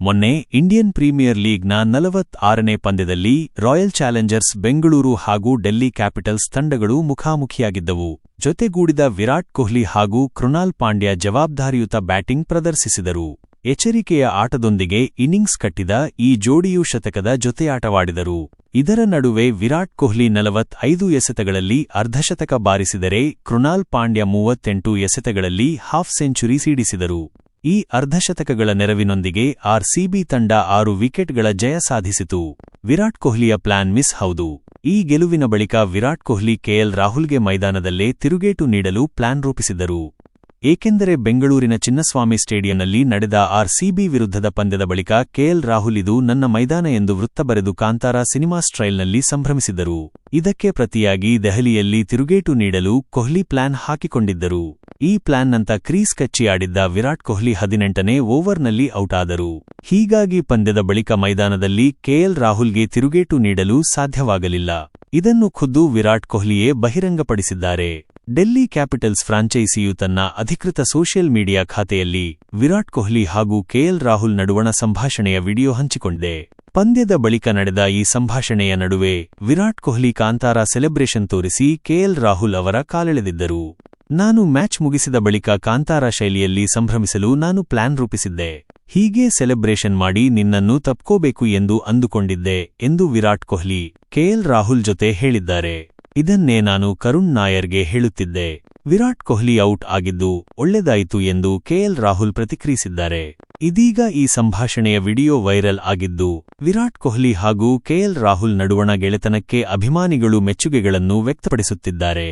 ಮೊನ್ನೆ Indian premier ಲೀಗ್ನ ನಲವತ್ತಾರನೇ ಪಂದ್ಯದಲ್ಲಿ royal Challengers Bengaluru ಹಾಗೂ ಡೆಲ್ಲಿ ಕ್ಯಾಪಿಟಲ್ಸ್ ತಂಡಗಳು ಮುಖಾಮುಖಿಯಾಗಿದ್ದವು. ಜೊತೆಗೂಡಿದ ವಿರಾಟ್ ಕೊಹ್ಲಿ ಹಾಗೂ ಕೃಣಾಲ್ ಪಾಂಡ್ಯ ಜವಾಬ್ದಾರಿಯುತ ಬ್ಯಾಟಿಂಗ್ ಪ್ರದರ್ಶಿಸಿದರು. ಎಚ್ಚರಿಕೆಯ ಆಟದೊಂದಿಗೆ ಇನ್ನಿಂಗ್ಸ್ ಕಟ್ಟಿದ ಈ ಜೋಡಿಯು ಶತಕದ ಜೊತೆಯಾಟವಾಡಿದರು. ಇದರ ನಡುವೆ ವಿರಾಟ್ ಕೊಹ್ಲಿ ನಲವತ್ತೈದು ಎಸೆತಗಳಲ್ಲಿ ಅರ್ಧಶತಕ ಬಾರಿಸಿದರೆ ಕೃಣಾಲ್ ಪಾಂಡ್ಯ ಮೂವತ್ತೆಂಟು ಎಸೆತಗಳಲ್ಲಿ ಹಾಫ್ ಸೆಂಚುರಿ ಸಿಡಿಸಿದರು. ಈ ಅರ್ಧಶತಕಗಳ ನೆರವಿನೊಂದಿಗೆ ಆರ್ಸಿಬಿ ತಂಡ ಆರು ವಿಕೆಟ್ಗಳ ಜಯ ಸಾಧಿಸಿತು. ವಿರಾಟ್ ಕೊಹ್ಲಿಯ ಪ್ಲಾನ್ ಮಿಸ್ ಹೌದು. ಈ ಗೆಲುವಿನ ಬಳಿಕ ವಿರಾಟ್ ಕೊಹ್ಲಿ ಕೆಎಲ್ ರಾಹುಲ್ಗೆ ಮೈದಾನದಲ್ಲೇ ತಿರುಗೇಟು ನೀಡಲು ಪ್ಲಾನ್ ರೂಪಿಸಿದರು. ಏಕೆಂದರೆ ಬೆಂಗಳೂರಿನ ಚಿನ್ನಸ್ವಾಮಿ ಸ್ಟೇಡಿಯಂನಲ್ಲಿ ನಡೆದ ಆರ್ಸಿಬಿ ವಿರುದ್ಧದ ಪಂದ್ಯದ ಬಳಿಕ ಕೆಎಲ್ ರಾಹುಲ್ ಇದು ನನ್ನ ಮೈದಾನ ಎಂದು ವೃತ್ತ ಬರೆದು ಕಾಂತಾರ ಸಿನಿಮಾ ಸ್ಟ್ರೈಲ್ನಲ್ಲಿ ಸಂಭ್ರಮಿಸಿದರು. ಇದಕ್ಕೆ ಪ್ರತಿಯಾಗಿ ದೆಹಲಿಯಲ್ಲಿ ತಿರುಗೇಟು ನೀಡಲು ಕೊಹ್ಲಿ ಪ್ಲಾನ್ ಹಾಕಿಕೊಂಡಿದ್ದರು. ಈ ಪ್ಲಾನ್ನಂತ ಕ್ರೀಸ್ ಕಚ್ಚಿ ಆಡಿದ್ದ ವಿರಾಟ್ ಕೊಹ್ಲಿ ಹದಿನೆಂಟನೇ ಓವರ್ನಲ್ಲಿ ಔಟಾದರು. ಹೀಗಾಗಿ ಪಂದ್ಯದ ಬಳಿಕ ಮೈದಾನದಲ್ಲಿ ಕೆಎಲ್ ರಾಹುಲ್ಗೆ ತಿರುಗೇಟು ನೀಡಲು ಸಾಧ್ಯವಾಗಲಿಲ್ಲ. ಇದನ್ನು ಖುದ್ದು ವಿರಾಟ್ ಕೊಹ್ಲಿಯೇ ಬಹಿರಂಗಪಡಿಸಿದ್ದಾರೆ. ಡೆಲ್ಲಿ ಕ್ಯಾಪಿಟಲ್ಸ್ ಫ್ರಾಂಚೈಸಿಯು ತನ್ನ ಅಧಿಕೃತ ಸೋಷಿಯಲ್ ಮೀಡಿಯಾ ಖಾತೆಯಲ್ಲಿ ವಿರಾಟ್ ಕೊಹ್ಲಿ ಹಾಗೂ ಕೆಎಲ್ ರಾಹುಲ್ ನಡುವಣ ಸಂಭಾಷಣೆಯ ವಿಡಿಯೋ ಹಂಚಿಕೊಂಡಿದೆ. ಪಂದ್ಯದ ಬಳಿಕ ನಡೆದ ಈ ಸಂಭಾಷಣೆಯ ನಡುವೆ ವಿರಾಟ್ ಕೊಹ್ಲಿ ಕಾಂತಾರ ಸೆಲೆಬ್ರೇಷನ್ ತೋರಿಸಿ ಕೆಎಲ್ ರಾಹುಲ್ ಅವರ ಕಾಲೆಳೆದಿದ್ದರು. ನಾನು ಮ್ಯಾಚ್ ಮುಗಿಸಿದ ಬಳಿಕ ಕಾಂತಾರ ಶೈಲಿಯಲ್ಲಿ ಸಂಭ್ರಮಿಸಲು ನಾನು ಪ್ಲಾನ್ ರೂಪಿಸಿದ್ದೆ. ಹೀಗೆ ಸೆಲೆಬ್ರೇಷನ್ ಮಾಡಿ ನಿನ್ನನ್ನು ತಪ್ಕೋಬೇಕು ಎಂದು ಅಂದುಕೊಂಡಿದ್ದೆ ಎಂದು ವಿರಾಟ್ ಕೊಹ್ಲಿ, ಕೆಎಲ್ ರಾಹುಲ್ ಜೊತೆ ಹೇಳಿದ್ದಾರೆ. ಇದನ್ನೇ ನಾನು ಕರುಣ್ ನಾಯರ್ಗೆ ಹೇಳುತ್ತಿದ್ದೆ. ವಿರಾಟ್ ಕೊಹ್ಲಿ ಔಟ್ ಆಗಿದ್ದು ಒಳ್ಳೆದಾಯಿತು ಎಂದು ಕೆಎಲ್ ರಾಹುಲ್ ಪ್ರತಿಕ್ರಿಯಿಸಿದ್ದಾರೆ. ಇದೀಗ ಈ ಸಂಭಾಷಣೆಯ ವಿಡಿಯೋ ವೈರಲ್ ಆಗಿದ್ದು, ವಿರಾಟ್ ಕೊಹ್ಲಿ ಹಾಗೂ ಕೆಎಲ್ ರಾಹುಲ್ ನಡುವಣ ಗೆಳೆತನಕ್ಕೆ ಅಭಿಮಾನಿಗಳು ಮೆಚ್ಚುಗೆಗಳನ್ನು ವ್ಯಕ್ತಪಡಿಸುತ್ತಿದ್ದಾರೆ.